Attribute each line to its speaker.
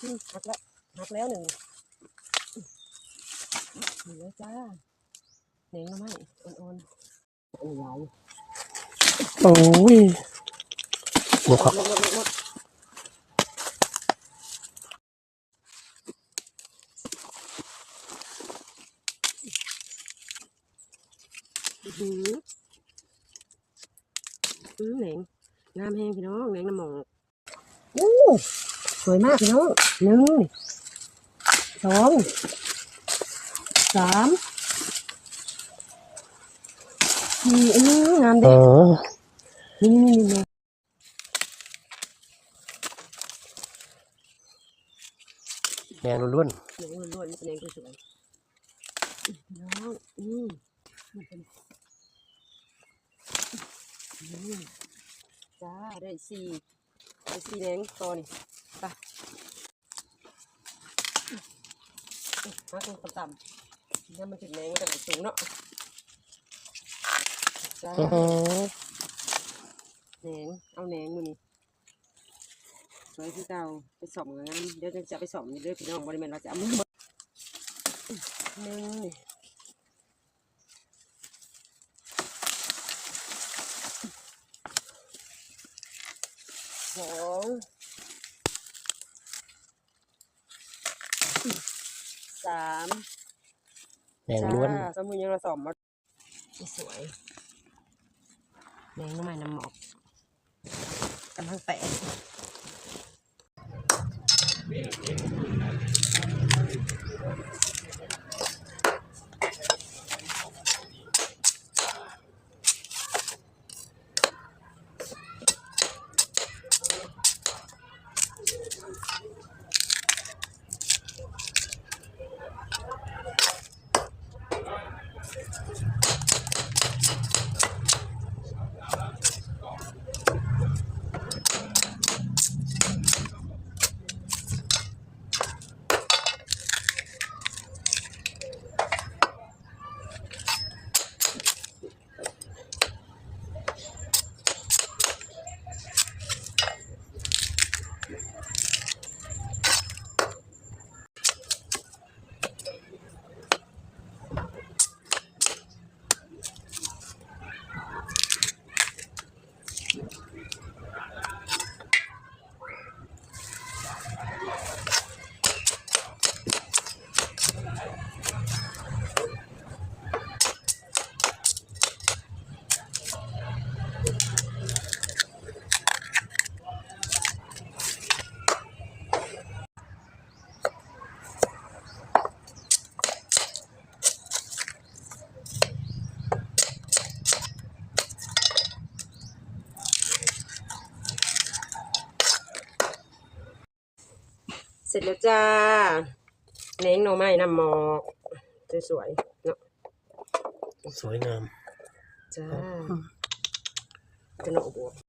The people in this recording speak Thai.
Speaker 1: หักแล้วหักแล้วหนึ่งเหลือจ้าเหน่งมาไหมอ่อนๆอันใหญ่
Speaker 2: โอ้ยหมดครับ
Speaker 1: หือหืออเหน่งงามแห้งพี่น้องเหน่งน้ำหมอกอู้ วยมากพี่น้องหนึ่งสองสามสี่อื้องาม
Speaker 2: เอ
Speaker 1: เด็ด
Speaker 2: อ
Speaker 1: นี่นี่นี่
Speaker 2: แมงล้วน
Speaker 1: หนังล้วนๆมันเป็นเองสวยๆน้องอืมมันเป็นอืมจ้าได้สี่ได้สี่แหนงตอนนี้ ไปมาคุณต่ำๆนี่มันถึงแหนงมันจะสูงเนาะจ้าแหนงเอาแหนงมือนี่สวยที่เก่าไปส่อมงานเดี๋ยวจะไปส่อมนี่เด้อพี่น้องบริเวณเราจะเอามือหนึ่งสอง สาม
Speaker 2: แมงล้วน
Speaker 1: จ้าสมุนยังเราสอมมาสวยแดงน้ำมันน้ำหมอกกำลังแตก เสร็จแล้วจ้าแหนงหน่อไม้น้ำหมอกสวยๆเนาะ
Speaker 2: สวยงาม
Speaker 1: จ้าจะหน่อบวบ